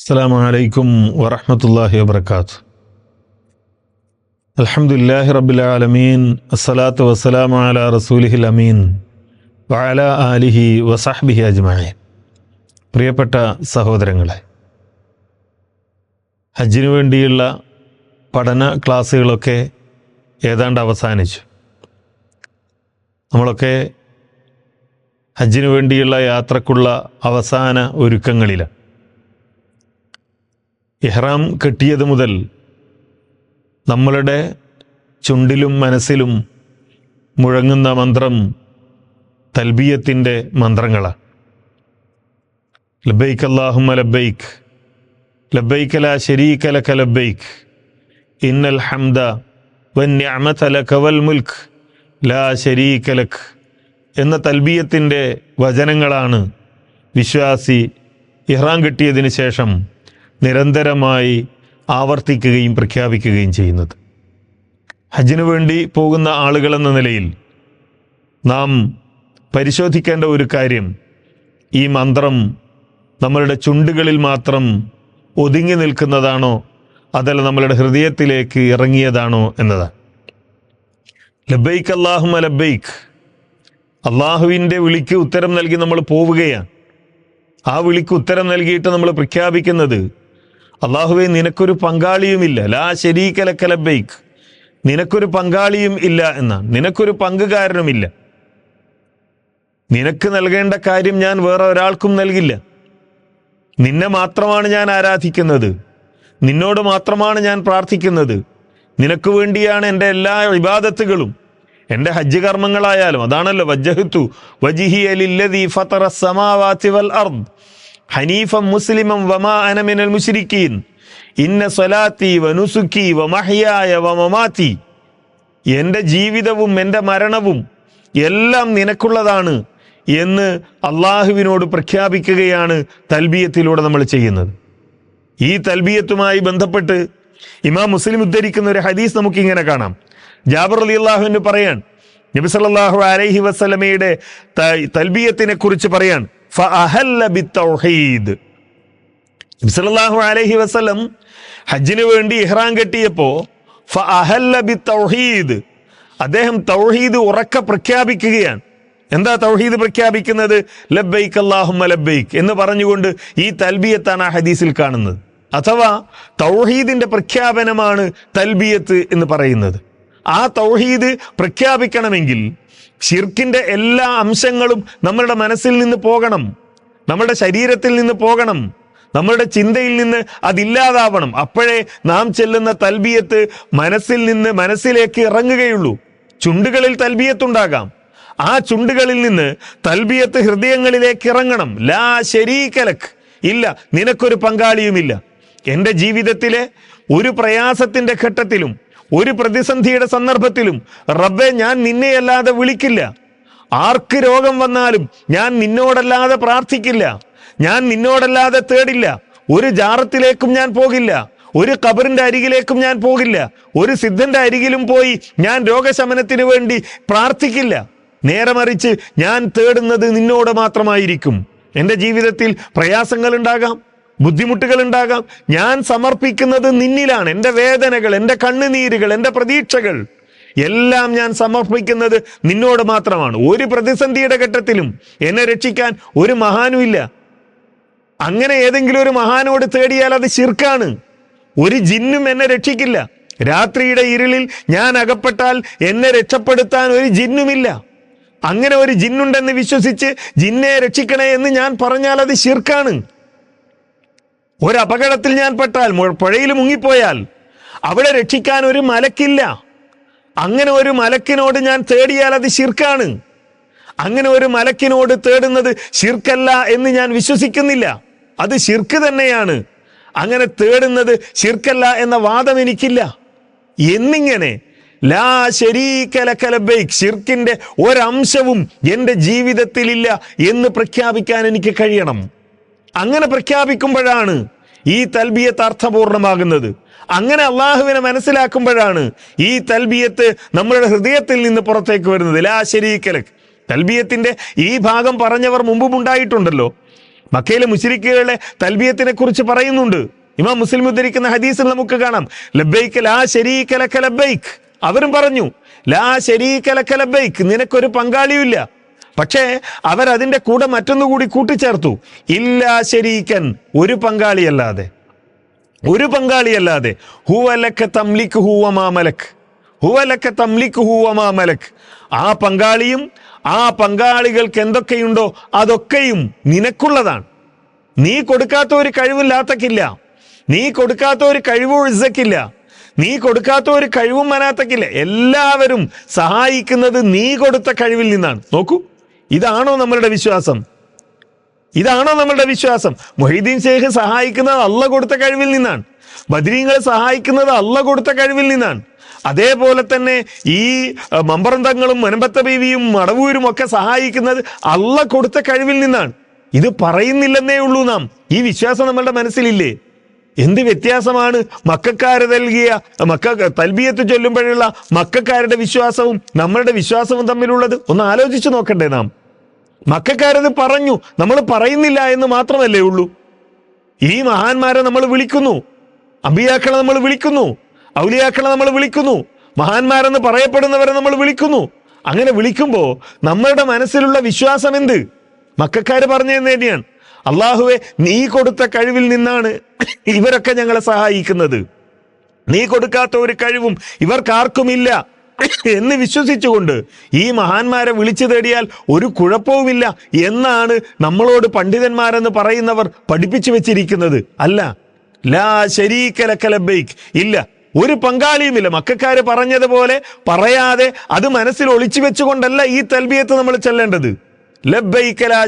السلام عليكم ورحمة الله وبركاته الحمد لله رب العالمين الصلاة والسلام على رسوله الأمين وعلى آله وصحبه أجمعين പ്രിയപ്പെട്ട സഹോദരങ്ങളെ ഹജ്ജിനു വേണ്ടിയുള്ള പഠന ക്ലാസ്സുകളൊക്കെ ഏതാണ്ട് അവസാനിച്ചു നമ്മളൊക്കെ ഹജ്ജിനു വേണ്ടിയുള്ള യാത്രക്കുള്ള അവസാന ഒരുക്കങ്ങളിലാണ് ഇഹ്റാം കെട്ടിയത് മുതൽ നമ്മളുടെ ചുണ്ടിലും മനസ്സിലും മുഴങ്ങുന്ന മന്ത്രം തൽബീയത്തിന്റെ മന്ത്രങ്ങളാണ് ലബൈക്ക് അല്ലാഹുമ്മ ലബൈക്ക് ലബൈക്ക് ലാ ശരീക ലക ലബൈക്ക് ഇന്നൽ ഹംദ വന്യമത ലക വൽ മുൽക്ക് ലാ ശരീക്ക ലക് എന്ന തൽബീയത്തിന്റെ വചനങ്ങളാണ് വിശ്വാസി ഇഹ്റാം കിട്ടിയതിന് ശേഷം നിരന്തരമായി ആവർത്തിക്കുകയും പ്രഖ്യാപിക്കുകയും ചെയ്യുന്നത്. ഹജ്ജിനു വേണ്ടി പോകുന്ന ആളുകളെന്ന നിലയിൽ നാം പരിശോധിക്കേണ്ട ഒരു കാര്യം ഈ മന്ത്രം നമ്മളുടെ ചുണ്ടുകളിൽ മാത്രം ഒതുങ്ങി നിൽക്കുന്നതാണോ അതല്ല നമ്മളുടെ ഹൃദയത്തിലേക്ക് ഇറങ്ങിയതാണോ എന്നതാണ്. ലബൈക്ക് അള്ളാഹുമ ലബൈക്ക് അള്ളാഹുവിന്റെ വിളിക്ക് ഉത്തരം നൽകി നമ്മൾ പോവുകയാണ്. ആ വിളിക്ക് ഉത്തരം നൽകിയിട്ട് നമ്മൾ പ്രഖ്യാപിക്കുന്നത് അള്ളാഹുവെ നിനക്കൊരു പങ്കാളിയുമില്ല ലാ ശരീകലക്ക ബൈക്ക് നിനക്കൊരു പങ്കാളിയും ഇല്ല എന്നാണ് നിനക്കൊരു പങ്കുകാരനുമില്ല നിനക്ക് നൽകേണ്ട കാര്യം ഞാൻ വേറെ ഒരാൾക്കും നൽകില്ല. നിന്നെ മാത്രമാണ് ഞാൻ ആരാധിക്കുന്നത്. നിന്നോട് മാത്രമാണ് ഞാൻ പ്രാർത്ഥിക്കുന്നത്. നിനക്ക് വേണ്ടിയാണ് എന്റെ എല്ലാ വിവാദത്തുകളും എന്റെ ഹജ്ജ് കർമ്മങ്ങളായാലും അതാണല്ലോ വജ്ജഹത്തു. വജിഹി അലില്ലദീ ഫത്തറ സമാവാത്തി വൽ അർദ്. ഹനീഫം മുസ്ലിമം വമാ അനമിനൽ മുശ്രിക്കീൻ. ഇന്ന സ്വലാത്തി വനുസുക്കി വമഹിയായ വമമാത്തി എന്റെ ജീവിതവും എന്റെ മരണവും എല്ലാം നിനക്കുള്ളതാണ് എന്ന് അള്ളാഹുവിനോട് പ്രഖ്യാപിക്കുകയാണ് തൽബിയത്തിലൂടെ നമ്മൾ ചെയ്യുന്നത്. ഈ തൽബിയത്തുമായി ബന്ധപ്പെട്ട് ഇമാം മുസ്ലിം ഉദ്ധരിക്കുന്ന ഒരു ഹദീസ് നമുക്ക് ഇങ്ങനെ കാണാം. ജാബർ അലി അള്ളാഹുവിന് പറയാൻ നബി സല്ലല്ലാഹു അലൈഹി വസല്ലമയുടെ ത- തൽബിയത്തിനെ കുറിച്ച് പറയാൻ സല്ലല്ലാഹു അലൈഹി വസല്ലം ഹജ്ജിന് വേണ്ടി ഇഹ്റാം കെട്ടിയപ്പോ ഫഅഹല്ല ബിത്തൗഹീദ് അദ്ദേഹം തൗഹീദ് ഉറക്ക പ്രഖ്യാപിക്കുകയാണ്. എന്താ തൗഹീദ് പ്രഖ്യാപിക്കുന്നത്? ലബ്ബൈക്ക് അല്ലാഹുമ്മ ലബ്ബൈക്ക് എന്ന് പറഞ്ഞുകൊണ്ട് ഈ തൽബിയത്താണ് ആ ഹദീസിൽ കാണുന്നത്. അഥവാ തൗഹീദിന്റെ പ്രഖ്യാപനമാണ് തൽബിയത്ത് എന്ന് പറയുന്നത്. ആ തൗഹീദ് പ്രഖ്യാപിക്കണമെങ്കിൽ ഷിർക്കിന്റെ എല്ലാ അംശങ്ങളും നമ്മളുടെ മനസ്സിൽ നിന്ന് പോകണം. നമ്മുടെ ശരീരത്തിൽ നിന്ന് പോകണം. നമ്മളുടെ ചിന്തയിൽ നിന്ന് അതില്ലാതാവണം. അപ്പോഴേ നാം ചെല്ലുന്ന തൽബിയത്ത് മനസ്സിൽ നിന്ന് മനസ്സിലേക്ക് ഇറങ്ങുകയുള്ളൂ. ചുണ്ടുകളിൽ തൽബിയത്തുണ്ടാകാം. ആ ചുണ്ടുകളിൽ നിന്ന് തൽബിയത്ത് ഹൃദയങ്ങളിലേക്ക് ഇറങ്ങണം. ലാ ശരീകലക് ഇല്ല നിനക്കൊരു പങ്കാളിയുമില്ല. എന്റെ ജീവിതത്തിലെ ഒരു പ്രയാസത്തിന്റെ ഘട്ടത്തിലും ഒരു പ്രതിസന്ധിയുടെ സന്ദർഭത്തിലും റബ്ബെ ഞാൻ നിന്നെയല്ലാതെ വിളിക്കില്ല. ആർക്ക് രോഗം വന്നാലും ഞാൻ നിന്നോടല്ലാതെ പ്രാർത്ഥിക്കില്ല. ഞാൻ നിന്നോടല്ലാതെ തേടില്ല. ഒരു ജാറത്തിലേക്കും ഞാൻ പോകില്ല. ഒരു കബറിന്റെ അരികിലേക്കും ഞാൻ പോകില്ല. ഒരു സിദ്ധന്റെ അരികിലും പോയി ഞാൻ രോഗശമനത്തിന് വേണ്ടി പ്രാർത്ഥിക്കില്ല. നേരെ മറിച്ച് ഞാൻ തേടുന്നത് നിന്നോട് മാത്രമായിരിക്കും. എന്റെ ജീവിതത്തിൽ പ്രയാസങ്ങൾ ഉണ്ടാകാം ബുദ്ധിമുട്ടുകൾ ഉണ്ടാകാം. ഞാൻ സമർപ്പിക്കുന്നത് നിന്നിലാണ്. എന്റെ വേദനകൾ എന്റെ കണ്ണുനീരുകൾ എന്റെ പ്രതീക്ഷകൾ. എല്ലാം ഞാൻ സമർപ്പിക്കുന്നത് നിന്നോട് മാത്രമാണ്. ഒരു പ്രതിസന്ധിയുടെ ഘട്ടത്തിലും എന്നെ രക്ഷിക്കാൻ ഒരു മഹാനുമില്ല അങ്ങനെ ഏതെങ്കിലും ഒരു മഹാനോട് തേടിയാൽ അത് ശിർക്കാണ്. ഒരു ജിന്നും എന്നെ രക്ഷിക്കില്ല. രാത്രിയുടെ ഇരുളിൽ ഞാൻ അകപ്പെട്ടാൽ എന്നെ രക്ഷപ്പെടുത്താൻ ഒരു ജിന്നുമില്ല. അങ്ങനെ ഒരു ജിന്നുണ്ടെന്ന് വിശ്വസിച്ച് ജിന്നെ രക്ഷിക്കണേ എന്ന് ഞാൻ പറഞ്ഞാൽ അത് ശിർക്കാണ്. ഒരു അപകടത്തിൽ ഞാൻ പെട്ടാൽ പുഴയിൽ മുങ്ങിപ്പോയാൽ അവിടെ രക്ഷിക്കാൻ ഒരു മലക്കില്ല. അങ്ങനെ ഒരു മലക്കിനോട് ഞാൻ തേടിയാൽ അത് ശിർക്കാണ്. അങ്ങനെ ഒരു മലക്കിനോട് തേടുന്നത് ശിർക്കല്ല എന്ന് ഞാൻ വിശ്വസിക്കുന്നില്ല. അത് ശിർക്ക് തന്നെയാണ്. അങ്ങനെ തേടുന്നത് ശിർക്കല്ല എന്ന വാദം എനിക്കില്ല. എന്നിങ്ങനെ ലാ ശരീകലക്കലബൈക്ക് ശിർക്കിന്റെ ഒരംശവും എന്റെ ജീവിതത്തിലില്ല എന്ന് പ്രഖ്യാപിക്കാൻ എനിക്ക് കഴിയണം. അങ്ങനെ പ്രഖ്യാപിക്കുമ്പോഴാണ് ഈ തൽബിയത്ത് അർത്ഥപൂർണമാകുന്നത്. അങ്ങനെ അള്ളാഹുവിനെ മനസ്സിലാക്കുമ്പോഴാണ് ഈ തൽബിയത്ത് നമ്മളുടെ ഹൃദയത്തിൽ നിന്ന് പുറത്തേക്ക് വരുന്നത്. ലാ ശരീക്കലക് തൽബിയത്തിന്റെ ഈ ഭാഗം പറഞ്ഞവർ മുമ്പും ഉണ്ടായിട്ടുണ്ടല്ലോ. മക്കയിലെ മുശ്രിക്കുകളെ തൽബിയത്തിനെ കുറിച്ച് പറയുന്നുണ്ട്. ഇമാം മുസ്ലിം ഉദ്ധരിക്കുന്ന ഹദീസിൽ നമുക്ക് കാണാം. ലബൈക്ക് ലാ ശരീക്കലക്ക ലക ലബൈക്ക് അവരും പറഞ്ഞു ലാ ശരീക്കലക്ക ലക ലബൈക്ക് നിനക്കൊരു പങ്കാളിയുമില്ല. പക്ഷേ അവരതിന്റെ കൂടെ മറ്റൊന്നു കൂടി കൂട്ടിച്ചേർത്തു. ഇല്ലാ ശരീക്കൻ ഒരു പങ്കാളിയല്ലാതെ. ഒരു പങ്കാളിയല്ലാതെ. ഹുവലക്ക തംലിക്ക് ഹൂവമാമലക്ക് ഹുവലക്ക തംലിക്ക് ഹൂവമാമലക്ക് ആ പങ്കാളിയും ആ പങ്കാളികൾക്ക് എന്തൊക്കെയുണ്ടോ അതൊക്കെയും നിനക്കുള്ളതാണ്. നീ കൊടുക്കാത്ത ഒരു കഴിവും നീ കൊടുക്കാത്ത ഒരു കഴിവും ഇസക്കില്ല നീ കൊടുക്കാത്ത ഒരു കഴിവും മനാത്തക്കില്ല എല്ലാവരും സഹായിക്കുന്നത് നീ കൊടുത്ത കഴിവിൽ നിന്നാണ്. നോക്കൂ. ഇതാണോ നമ്മളുടെ വിശ്വാസം? ഇതാണോ നമ്മളുടെ വിശ്വാസം? മൊഹീദ്ദീൻ ഷേഖ് സഹായിക്കുന്നത് അല്ല കൊടുത്ത കഴിവിൽ നിന്നാണ്. ബദ്രീങ്ങളെ സഹായിക്കുന്നത് അല്ല കൊടുത്ത കഴിവിൽ നിന്നാണ്. അതേപോലെ തന്നെ ഈ മമ്പറന്തങ്ങളും മമ്പറം മനമ്പത്ത ബീവിയും മടവൂരും ഒക്കെ സഹായിക്കുന്നത് അല്ല കൊടുത്ത കഴിവിൽ നിന്നാണ്. ഇത് പറയുന്നില്ലെന്നേ ഉള്ളൂ നാം. ഈ വിശ്വാസം നമ്മളുടെ മനസ്സിലില്ലേ? എന്ത് വ്യത്യാസമാണ് മക്കാര് നൽകിയ മക്ക തൽബിയത്ത് ചൊല്ലുമ്പോഴുള്ള മക്കാരുടെ വിശ്വാസവും നമ്മളുടെ വിശ്വാസവും തമ്മിലുള്ളത്? ഒന്ന് ആലോചിച്ചു നോക്കണ്ടേ നാം. മക്കാരത് പറഞ്ഞു നമ്മൾ പറയുന്നില്ല എന്ന് മാത്രമല്ലേ ഉള്ളൂ. ഈ മഹാന്മാരെ നമ്മൾ വിളിക്കുന്നു. അമ്പിയാക്കളെ നമ്മൾ വിളിക്കുന്നു. ഔലിയാക്കളെ നമ്മൾ വിളിക്കുന്നു. മഹാന്മാരെന്ന് പറയപ്പെടുന്നവരെ നമ്മൾ വിളിക്കുന്നു. അങ്ങനെ വിളിക്കുമ്പോൾ നമ്മളുടെ മനസ്സിലുള്ള വിശ്വാസം എന്ത്? മക്കാര് പറഞ്ഞു തന്നെയാണ്. അള്ളാഹുവെ നീ കൊടുത്ത കഴിവിൽ നിന്നാണ് ഇവരൊക്കെ ഞങ്ങളെ സഹായിക്കുന്നത്. നീ കൊടുക്കാത്ത ഒരു കഴിവും ഇവർക്കാർക്കുമില്ല. എന്ന് വിശ്വസിച്ചുകൊണ്ട് ഈ മഹാന്മാരെ വിളിച്ചു തേടിയാൽ ഒരു കുഴപ്പവുമില്ല എന്നാണ് നമ്മളോട് പണ്ഡിതന്മാരെന്ന് പറയുന്നവർ പഠിപ്പിച്ചു വെച്ചിരിക്കുന്നത്. അല്ല. ലാ ശരീക്കലക്കലബൈക്ക് ഇല്ല. ഒരു പങ്കാളിയുമില്ല. മക്കാര് പറഞ്ഞതുപോലെ പറയാതെ അത് മനസ്സിൽ ഒളിച്ചു വെച്ചുകൊണ്ടല്ല ഈ തൽബിയത്ത് നമ്മൾ ചെല്ലേണ്ടത്. ലബ്ബൈക ലാ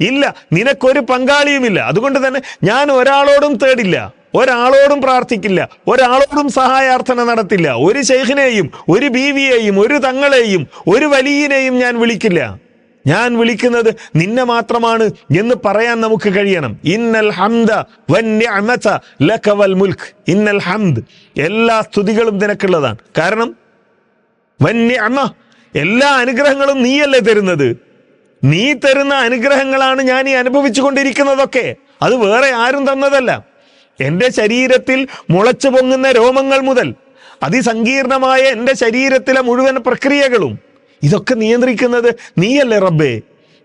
ഇല്ല നിനക്കൊരു പങ്കാളിയുമില്ല. അതുകൊണ്ട് തന്നെ ഞാൻ ഒരാളോടും തേടില്ല ഒരാളോടും പ്രാർത്ഥിക്കില്ല ഒരാളോടും സഹായാർത്ഥന നടത്തില്ല. ഒരു ശൈഖിനെയും ഒരു ബീവിയെയും ഒരു തങ്ങളെയും ഒരു വലിയനെയും ഞാൻ വിളിക്കില്ല. ഞാൻ വിളിക്കുന്നത് നിന്നെ മാത്രമാണ് എന്ന് പറയാൻ നമുക്ക് കഴിയണം. ഇന്നൽ ഹംദ വന്യമത ലക വൽ മുൽക്ക് ഇന്നൽ ഹംദ്. എല്ലാ സ്തുതികളും നിനക്കുള്ളതാണ്. കാരണം വന്യമ എല്ലാ അനുഗ്രഹങ്ങളും നീയല്ലേ തരുന്നത്? നീ തരുന്ന അനുഗ്രഹങ്ങളാണ് ഞാൻ ഈ അനുഭവിച്ചു കൊണ്ടിരിക്കുന്നതൊക്കെ അത് വേറെ ആരും തന്നതല്ല. എന്റെ ശരീരത്തിൽ മുളച്ചു പൊങ്ങുന്ന രോമങ്ങൾ മുതൽ അതിസങ്കീർണമായ എന്റെ ശരീരത്തിലെ മുഴുവൻ പ്രക്രിയകളും. ഇതൊക്കെ നിയന്ത്രിക്കുന്നത് നീയല്ലേ റബ്ബേ?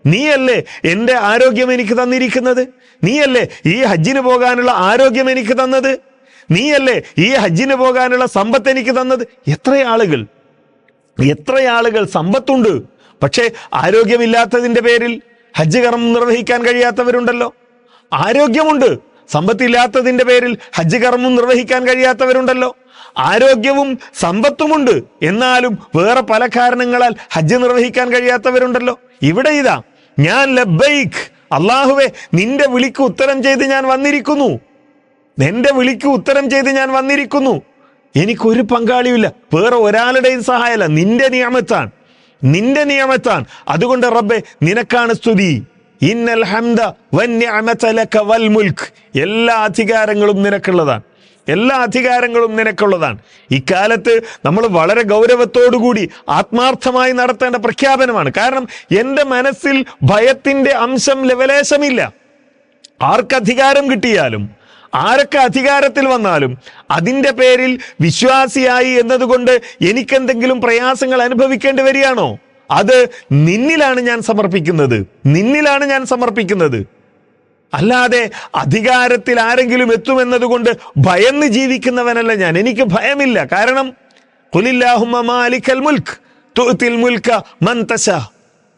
നീയല്ലേ എന്റെ ആരോഗ്യം എനിക്ക് തന്നിരിക്കുന്നത്? നീയല്ലേ ഈ ഹജ്ജിന് പോകാനുള്ള ആരോഗ്യം എനിക്ക് തന്നത്? നീയല്ലേ ഈ ഹജ്ജിന് പോകാനുള്ള സമ്പത്ത് എനിക്ക് തന്നത്? എത്ര ആളുകൾ എത്ര ആളുകൾ സമ്പത്തുണ്ട്? പക്ഷേ ആരോഗ്യമില്ലാത്തതിന്റെ പേരിൽ ഹജ്ജ് കർമ്മം നിർവഹിക്കാൻ കഴിയാത്തവരുണ്ടല്ലോ. ആരോഗ്യമുണ്ട് സമ്പത്തില്ലാത്തതിന്റെ പേരിൽ ഹജ്ജ് കർമ്മം നിർവഹിക്കാൻ കഴിയാത്തവരുണ്ടല്ലോ. ആരോഗ്യവും സമ്പത്തുമുണ്ട് എന്നാലും വേറെ പല കാരണങ്ങളാൽ ഹജ്ജ് നിർവഹിക്കാൻ കഴിയാത്തവരുണ്ടല്ലോ. ഇവിടെ ഇതാ ഞാൻ ലബൈഖ് അള്ളാഹുവെ നിന്റെ വിളിക്ക് ഉത്തരം ചെയ്ത് ഞാൻ വന്നിരിക്കുന്നു. നിന്റെ വിളിക്ക് ഉത്തരം ചെയ്ത് ഞാൻ വന്നിരിക്കുന്നു. എനിക്കൊരു പങ്കാളിയുമില്ല. വേറെ ഒരാളുടെയും സഹായമല്ല. നിന്റെ നിയമത്താണ്. നിന്റെ നിയമത്താണ്. അതുകൊണ്ട് റബ്ബെ നിനക്കാണ് സ്തുതി. ഇന്നൽ ഹംദ വൽ മുൽക്ക് എല്ലാ അധികാരങ്ങളും നിനക്കുള്ളതാണ്. എല്ലാ അധികാരങ്ങളും നിനക്കുള്ളതാണ്. ഇക്കാലത്ത് നമ്മൾ വളരെ ഗൗരവത്തോടുകൂടി ആത്മാർത്ഥമായി നടത്തേണ്ട പ്രഖ്യാപനമാണ്. കാരണം എന്റെ മനസ്സിൽ ഭയത്തിന്റെ അംശം ലവലേശമില്ല ആർക്കധികാരം കിട്ടിയാലും ആരൊക്കെ അധികാരത്തിൽ വന്നാലും അതിന്റെ പേരിൽ വിശ്വാസിയായി എന്നതുകൊണ്ട് എനിക്കെന്തെങ്കിലും പ്രയാസങ്ങൾ അനുഭവിക്കേണ്ടി വരികയാണോ? അത് നിന്നിലാണ് ഞാൻ സമർപ്പിക്കുന്നത്. നിന്നിലാണ് ഞാൻ സമർപ്പിക്കുന്നത്. അല്ലാതെ അധികാരത്തിൽ ആരെങ്കിലും എത്തുമെന്നതുകൊണ്ട് ഭയന്ന് ജീവിക്കുന്നവനല്ല ഞാൻ. എനിക്ക് ഭയമില്ല. കാരണം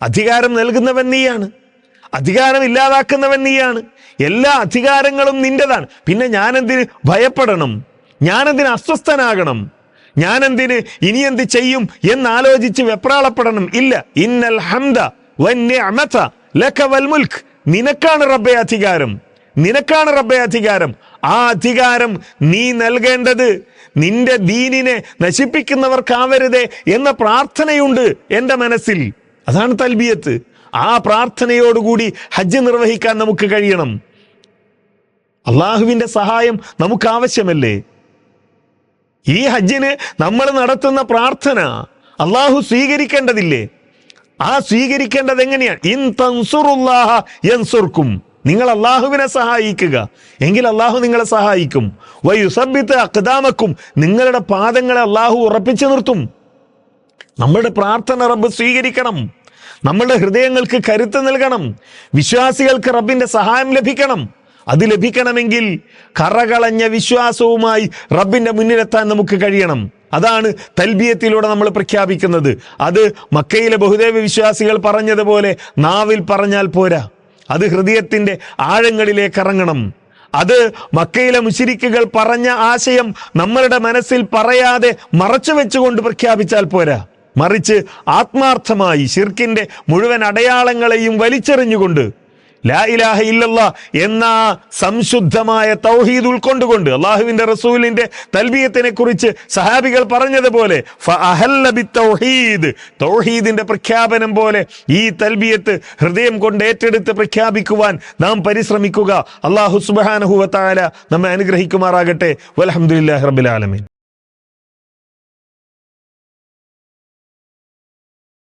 അധികാരം നൽകുന്നവൻ നീയാണ്. അധികാരം ഇല്ലാതാക്കുന്നവൻ നീയാണ്. എല്ലാ അധികാരങ്ങളും നിന്റേതാണ്. പിന്നെ ഞാനെന്തിന് ഭയപ്പെടണം? ഞാനെന്തിന് അസ്വസ്ഥനാകണം? ഞാനെന്തിന് ഇനി എന്ത് ചെയ്യും എന്നാലോചിച്ച് വെപ്രാളപ്പെടണം? ഇല്ല. ഇന്നൽ ഹംദ വന്യമത ലക വൽ മുൽക്ക് നിനക്കാണ് റബ്ബെ അധികാരം. നിനക്കാണ് റബ്ബെ അധികാരം. ആ അധികാരം നീ നൽകേണ്ടത് നിന്റെ ദീനിനെ നശിപ്പിക്കുന്നവർക്കാവരുതേ എന്ന പ്രാർത്ഥനയുണ്ട് എന്റെ മനസ്സിൽ. അതാണ് തൽബിയത്ത്. ആ പ്രാർത്ഥനയോടുകൂടി ഹജ്ജ് നിർവഹിക്കാൻ നമുക്ക് കഴിയണം. അള്ളാഹുവിന്റെ സഹായം നമുക്ക് ആവശ്യമല്ലേ ഈ ഹജ്ജിന് നമ്മൾ നടത്തുന്ന പ്രാർത്ഥന അള്ളാഹു സ്വീകരിക്കേണ്ടതില്ലേ? ആ സ്വീകരിക്കേണ്ടത് എങ്ങനെയാണ് ഇൻ തൻസുറുല്ലാഹ യൻസുർക്കും. നിങ്ങൾ അള്ളാഹുവിനെ സഹായിക്കുക. എങ്കിൽ അള്ളാഹു നിങ്ങളെ സഹായിക്കും. വയുസബിത്ത് അക്താമക്കും നിങ്ങളുടെ പാദങ്ങളെ അള്ളാഹു ഉറപ്പിച്ചു നിർത്തും. നമ്മളുടെ പ്രാർത്ഥന റബ്ബ് സ്വീകരിക്കണം. നമ്മളുടെ ഹൃദയങ്ങൾക്ക് കരുത്ത് നൽകണം. വിശ്വാസികൾക്ക് റബ്ബിന്റെ സഹായം ലഭിക്കണം. അത് ലഭിക്കണമെങ്കിൽ കറകളഞ്ഞ വിശ്വാസവുമായി റബ്ബിന്റെ മുന്നിലെത്താൻ നമുക്ക് കഴിയണം. അതാണ് തൽബിയത്തിലൂടെ നമ്മൾ പ്രഖ്യാപിക്കുന്നത്. അത് മക്കയിലെ ബഹുദേവ വിശ്വാസികൾ പറഞ്ഞതുപോലെ നാവിൽ പറഞ്ഞാൽ പോരാ. അത് ഹൃദയത്തിന്റെ ആഴങ്ങളിലേക്ക് ഇറങ്ങണം. അത് മക്കയിലെ മുശിരിക്കുകൾ പറഞ്ഞ ആശയം നമ്മളുടെ മനസ്സിൽ പറയാതെ മറച്ചു വെച്ചുകൊണ്ട് പ്രഖ്യാപിച്ചാൽ പോരാ. മറിച്ച് ആത്മാർത്ഥമായി ഷിർക്കിന്റെ മുഴുവൻ അടയാളങ്ങളെയും വലിച്ചെറിഞ്ഞുകൊണ്ട് ലാ ഇലാഹ എന്ന സംശുദ്ധമായ തൗഹീദ് ഉൾക്കൊണ്ടുകൊണ്ട് അള്ളാഹുവിന്റെ റസൂലിന്റെ തൽബിയത്തിനെ കുറിച്ച് സഹാബികൾ പറഞ്ഞതുപോലെ തൗഹീദിന്റെ പ്രഖ്യാപനം പോലെ ഈ തൽബിയത്ത് ഹൃദയം കൊണ്ട് ഏറ്റെടുത്ത് പ്രഖ്യാപിക്കുവാൻ നാം പരിശ്രമിക്കുക. അള്ളാഹു സുബ്ഹാനഹു വതആല നമ്മെ അനുഗ്രഹിക്കുമാറാകട്ടെ. വൽഹംദുലില്ലാഹി റബിലാലമീൻ